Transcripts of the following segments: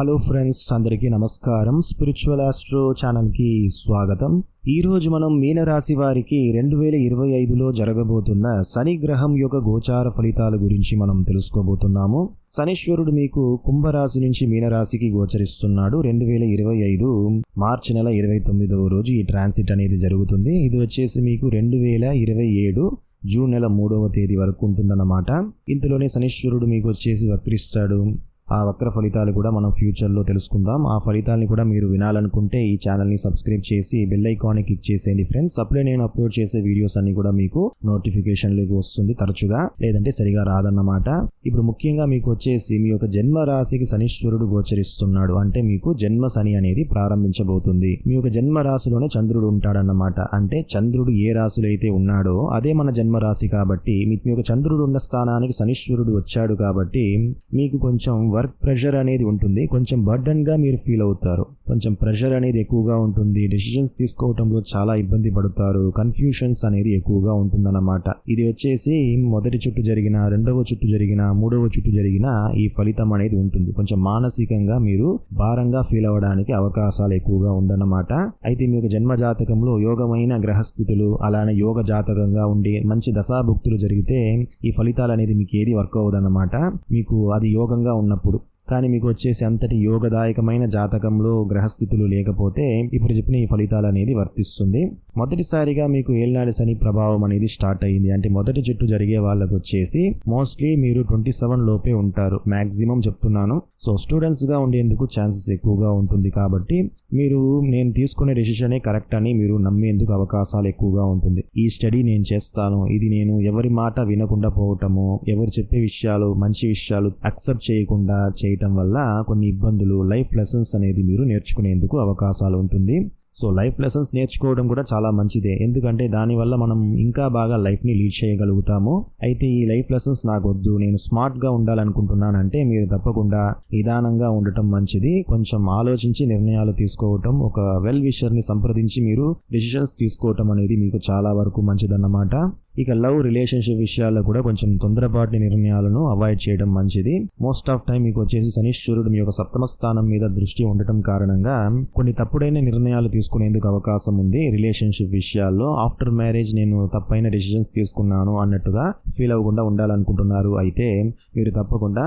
Hello friends అందరికీ నమస్కారం. Spiritual astro ఛానల్కి స్వాగతం. ఈ రోజు మనం మీనరాశి వారికి రెండు వేల ఇరవై ఐదులో జరగబోతున్న శని గ్రహం యొక్క గోచార ఫలితాల గురించి మనం తెలుసుకోబోతున్నాము. శనీశ్వరుడు మీకు కుంభరాశి నుంచి మీనరాశికి గోచరిస్తున్నాడు. రెండు వేల ఇరవై ఐదు మార్చి నెల ఇరవై తొమ్మిదవ రోజు ఈ ట్రాన్సిట్ అనేది జరుగుతుంది. ఇది వచ్చేసి మీకు రెండు వేల ఇరవై ఏడు జూన్ నెల మూడవ తేదీ వరకు ఉంటుందన్నమాట. ఇంతలోనే శనీశ్వరుడు మీకు వచ్చేసి వక్రిస్తాడు. ఆ వక్ర ఫలితాలు కూడా మనం ఫ్యూచర్లో తెలుసుకుందాం. ఆ ఫలితాలని కూడా మీరు వినాలనుకుంటే ఈ ఛానల్ని సబ్స్క్రైబ్ చేసి బెల్ ఐకాన్ని క్లిక్ చేసేయండి ఫ్రెండ్స్. అప్పుడే నేను అప్లోడ్ చేసే వీడియోస్ అన్ని కూడా మీకు నోటిఫికేషన్లోకి వస్తుంది తరచుగా. లేదంటే సరిగా రాదన్నమాట. ఇప్పుడు ముఖ్యంగా మీకు వచ్చేసి మీ యొక్క జన్మ రాశికి శనీశ్వరుడు గోచరిస్తున్నాడు. అంటే మీకు జన్మ శని అనేది ప్రారంభించబోతుంది. మీ యొక్క జన్మ రాశిలోనే చంద్రుడు ఉంటాడన్నమాట. అంటే చంద్రుడు ఏ రాశిలో అయితే ఉన్నాడో అదే మన జన్మ రాశి కాబట్టి మీ యొక్క చంద్రుడు ఉన్న స్థానానికి శనీశ్వరుడు వచ్చాడు కాబట్టి మీకు కొంచెం వర్క్ ప్రెషర్ అనేది ఉంటుంది. కొంచెం బర్డన్గా మీరు ఫీల్ అవుతారు. కొంచెం ప్రెషర్ అనేది ఎక్కువగా ఉంటుంది. డెసిషన్స్ తీసుకోవటంలో చాలా ఇబ్బంది పడతారు. కన్ఫ్యూషన్స్ అనేది ఎక్కువగా ఉంటుందన్నమాట. ఇది వచ్చేసి మొదటి చుట్టు జరిగిన రెండవ చుట్టు జరిగిన మూడవ చుట్టు జరిగిన ఈ ఫలితం అనేది ఉంటుంది. కొంచెం మానసికంగా మీరు భారంగా ఫీల్ అవ్వడానికి అవకాశాలు ఎక్కువగా ఉందన్నమాట. అయితే మీకు జన్మ జాతకంలో యోగమైన గ్రహస్థితులు అలానే యోగ జాతకంగా ఉండి మంచి దశాభుక్తులు జరిగితే ఈ ఫలితాలు అనేది మీకు ఏది వర్క్ అవ్వదన్నమాట. మీకు అది యోగంగా ఉన్నప్పుడు dahulu. కానీ మీకు వచ్చేసి అంతటి యోగదాయకమైన జాతకంలో గ్రహస్థితులు లేకపోతే ఇప్పుడు చెప్పిన ఈ ఫలితాలు అనేది వర్తిస్తుంది. మొదటిసారిగా మీకు ఏళ్ళనాడి శని ప్రభావం అనేది స్టార్ట్ అయ్యింది అంటే మొదటి చుట్టూ జరిగే వాళ్ళకు వచ్చేసి మోస్ట్లీ మీరు ట్వంటీ సెవెన్ లోపే ఉంటారు. మ్యాక్సిమం చెప్తున్నాను. సో స్టూడెంట్స్గా ఉండేందుకు ఛాన్సెస్ ఎక్కువగా ఉంటుంది కాబట్టి మీరు నేను తీసుకునే డెసిషనే కరెక్ట్ అని మీరు నమ్మేందుకు అవకాశాలు ఎక్కువగా ఉంటుంది. ఈ స్టడీ నేను చేస్తాను. ఇది నేను ఎవరి మాట వినకుండా పోవటము ఎవరు చెప్పే విషయాలు మంచి విషయాలు అక్సెప్ట్ చేయకుండా చేయటం వల్ల కొన్ని ఇబ్బందులు లైఫ్ లెసన్స్ అనేది మీరు నేర్చుకునేందుకు అవకాశాలు ఉంటుంది. సో లైఫ్ లెసన్స్ నేర్చుకోవడం కూడా చాలా మంచిదే. ఎందుకంటే దానివల్ల మనం ఇంకా బాగా లైఫ్ని లీడ్ చేయగలుగుతాము. అయితే ఈ లైఫ్ లెసన్స్ నాకు వద్దు. నేను స్మార్ట్గా ఉండాలనుకుంటున్నానంటే మీరు తప్పకుండా నిదానంగా ఉండటం మంచిది. కొంచెం ఆలోచించి నిర్ణయాలు తీసుకోవటం ఒక వెల్ విషర్ని సంప్రదించి మీరు డెసిషన్స్ తీసుకోవటం అనేది మీకు చాలా వరకు మంచిదన్నమాట. ఇక లవ్ రిలేషన్షిప్ విషయాల్లో కూడా కొంచెం తొందరపాటి నిర్ణయాలను అవాయిడ్ చేయడం మంచిది. మోస్ట్ ఆఫ్ టైం మీకు వచ్చేసి శనీశ్వరుడు మీ యొక్క సప్తమ స్థానం మీద దృష్టి ఉండటం కారణంగా కొన్ని తప్పుడైన నిర్ణయాలు తీసుకునేందుకు అవకాశం ఉంది. రిలేషన్షిప్ విషయాల్లో ఆఫ్టర్ మ్యారేజ్ నేను తప్పైన డెసిషన్స్ తీసుకున్నాను అన్నట్టుగా ఫీల్ అవ్వకుండా ఉండాలనుకుంటున్నారు. అయితే మీరు తప్పకుండా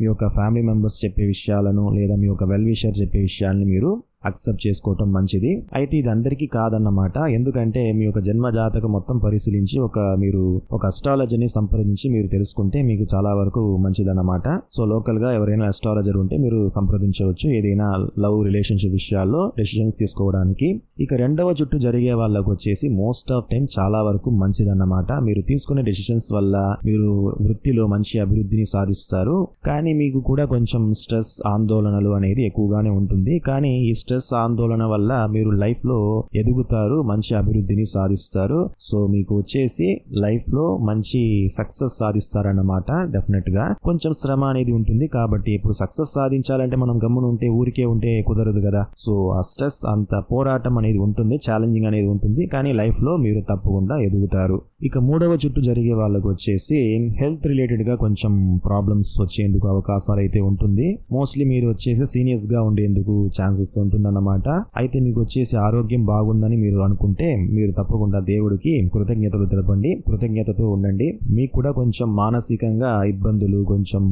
మీ యొక్క ఫ్యామిలీ మెంబర్స్ చెప్పే విషయాలను లేదా మీ యొక్క వెల్ విషర్ చెప్పే విషయాలను మీరు అక్సెప్ట్ చేసుకోవటం మంచిది. అయితే ఇది అందరికీ కాదన్నమాట. ఎందుకంటే మీ యొక్క జన్మ జాతకం మొత్తం పరిశీలించి ఒక మీరు ఒక అస్ట్రాలజర్ని సంప్రదించి మీరు తెలుసుకుంటే మీకు చాలా వరకు మంచిదన్నమాట. సో లోకల్గా ఎవరైనా అస్ట్రాలజర్ ఉంటే మీరు సంప్రదించవచ్చు ఏదైనా లవ్ రిలేషన్షిప్ విషయాల్లో డెసిషన్స్ తీసుకోవడానికి. ఇక రెండవ చుట్టూ జరిగే వాళ్ళకు వచ్చేసి మోస్ట్ ఆఫ్ టైం చాలా వరకు మంచిదన్నమాట. మీరు తీసుకునే డెసిషన్స్ వల్ల మీరు వృత్తిలో మంచి అభివృద్ధిని సాధిస్తారు. కానీ మీకు కూడా కొంచెం స్ట్రెస్ ఆందోళనలు అనేది ఎక్కువగానే ఉంటుంది. కానీ ఈ స్ట్రెస్ ఆందోళన వల్ల మీరు లైఫ్లో ఎదుగుతారు మంచి అభివృద్ధిని సాధిస్తారు. సో మీకు వచ్చేసి లైఫ్లో మంచి సక్సెస్ సాధిస్తారన్నమాట డెఫినెట్గా కొంచెం శ్రమ అనేది ఉంటుంది కాబట్టి ఇప్పుడు సక్సెస్ సాధించాలంటే మనం గమ్మున ఉంటే ఊరికే ఉంటే కుదరదు కదా. సో ఆ స్ట్రెస్ అంత పోరాటం అనేది ఉంటుంది ఛాలెంజింగ్ అనేది ఉంటుంది. కానీ లైఫ్లో మీరు తప్పకుండా ఎదుగుతారు. ఇక మూడవ చుట్టూ జరిగే వాళ్ళకు వచ్చేసి హెల్త్ రిలేటెడ్గా కొంచెం ప్రాబ్లమ్స్ వచ్చేందుకు అవకాశాలు అయితే ఉంటుంది. మోస్ట్లీ మీరు వచ్చేసి సీనియర్స్గా ఉండేందుకు ఛాన్సెస్ ఉంటుందన్నమాట అయితే మీకు వచ్చేసి ఆరోగ్యం బాగుందని మీరు అనుకుంటే మీరు తప్పకుండా దేవుడికి కృతజ్ఞతలు తెలపండి. కృతజ్ఞతతో ఉండండి. మీకు కూడా కొంచెం మానసికంగా ఇబ్బందులు కొంచెం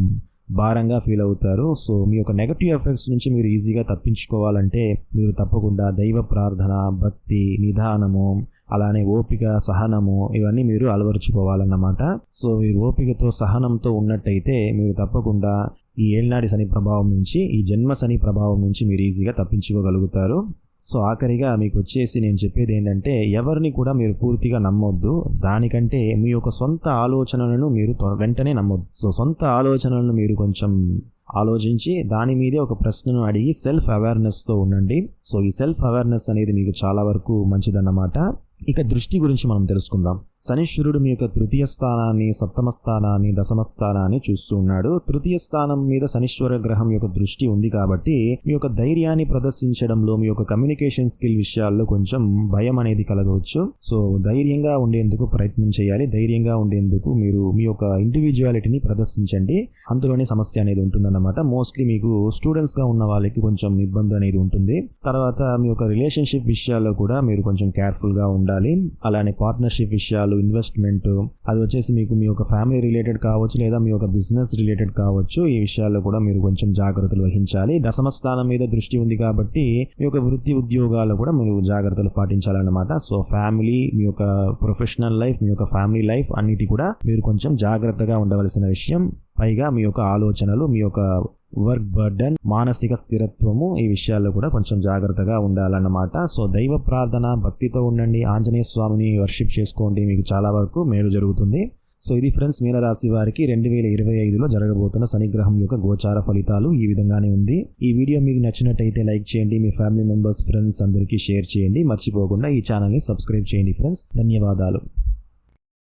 భారంగా ఫీల్ అవుతారు. సో మీ యొక్క నెగటివ్ ఎఫెక్ట్స్ నుంచి మీరు ఈజీగా తప్పించుకోవాలంటే మీరు తప్పకుండా దైవ ప్రార్థన భక్తి నిదానము అలానే ఓపిక సహనము ఇవన్నీ మీరు అలవరుచుకోవాలన్నమాట. సో మీరు ఓపికతో సహనంతో ఉన్నట్టయితే మీరు తప్పకుండా ఈ ఏళ్ళనాడి శని ప్రభావం నుంచి ఈ జన్మ శని ప్రభావం నుంచి మీరు ఈజీగా తప్పించుకోగలుగుతారు. సో ఆఖరిగా మీకు వచ్చేసి నేను చెప్పేది ఏంటంటే ఎవరిని కూడా మీరు పూర్తిగా నమ్మొద్దు. దానికంటే మీ యొక్క సొంత ఆలోచనలను మీరు వెంటనే నమ్మొద్దు. సో సొంత ఆలోచనలను మీరు కొంచెం ఆలోచించి దాని మీదే ఒక ప్రశ్నను అడిగి సెల్ఫ్ అవేర్నెస్తో ఉండండి. సో ఈ సెల్ఫ్ అవేర్నెస్ అనేది మీకు చాలా వరకు మంచిదన్నమాట. ఇక దృష్టి గురించి మనం తెలుసుకుందాం. శనీశ్వరుడు మీ యొక్క తృతీయ స్థానాన్ని సప్తమ స్థానాన్ని దశమ స్థానాన్ని చూస్తూ ఉన్నాడు. తృతీయ స్థానం మీద శనీశ్వర గ్రహం యొక్క దృష్టి ఉంది కాబట్టి మీ యొక్క ధైర్యాన్ని ప్రదర్శించడంలో మీ యొక్క కమ్యూనికేషన్ స్కిల్ విషయాల్లో కొంచెం భయం అనేది కలగవచ్చు. సో ధైర్యంగా ఉండేందుకు ప్రయత్నం చేయాలి. ధైర్యంగా ఉండేందుకు మీరు మీ యొక్క ఇండివిజువాలిటీని ప్రదర్శించండి. అందులోనే సమస్య అనేది ఉంటుందన్నమాట. మోస్ట్లీ మీకు స్టూడెంట్స్గా ఉన్న వాళ్ళకి కొంచెం ఇబ్బంది అనేది ఉంటుంది. తర్వాత మీ యొక్క రిలేషన్షిప్ విషయాల్లో కూడా మీరు కొంచెం కేర్ఫుల్గా ఉండాలి. అలానే పార్ట్నర్షిప్ విషయాలు ఇన్వెస్ట్మెంట్ అది వచ్చేసి మీకు మీ యొక్క ఫ్యామిలీ రిలేటెడ్ కావచ్చు లేదా మీ యొక్క బిజినెస్ రిలేటెడ్ కావచ్చు ఈ విషయాల్లో కూడా మీరు కొంచెం జాగ్రత్తలు వహించాలి. దశమ స్థానం మీద దృష్టి ఉంది కాబట్టి మీ యొక్క వృత్తి ఉద్యోగాలు కూడా మీరు జాగ్రత్తలు పాటించాలన్నమాట. సో ఫ్యామిలీ మీ యొక్క ప్రొఫెషనల్ లైఫ్ మీ యొక్క ఫ్యామిలీ లైఫ్ అన్నిటి కూడా మీరు కొంచెం జాగ్రత్తగా ఉండవలసిన విషయం. పైగా మీ యొక్క ఆలోచనలు మీ యొక్క వర్క్ బర్డన్ మానసిక స్థిరత్వము ఈ విషయాల్లో కూడా కొంచెం జాగ్రత్తగా ఉండాలన్నమాట. సో దైవ ప్రార్థన భక్తితో ఉండండి ఆంజనేయ స్వామిని వర్షిప్ చేసుకోండి మీకు చాలా వరకు మేలు జరుగుతుంది. సో ఇది ఫ్రెండ్స్ మీనరాశి వారికి రెండు వేల ఇరవై ఐదులో జరగబోతున్న శనిగ్రహం యొక్క గోచార ఫలితాలు ఈ విధంగానే ఉంది. ఈ వీడియో మీకు నచ్చినట్టయితే లైక్ చేయండి మీ ఫ్యామిలీ మెంబర్స్ ఫ్రెండ్స్ అందరికీ షేర్ చేయండి. మర్చిపోకుండా ఈ ఛానల్ని సబ్స్క్రైబ్ చేయండి ఫ్రెండ్స్. ధన్యవాదాలు.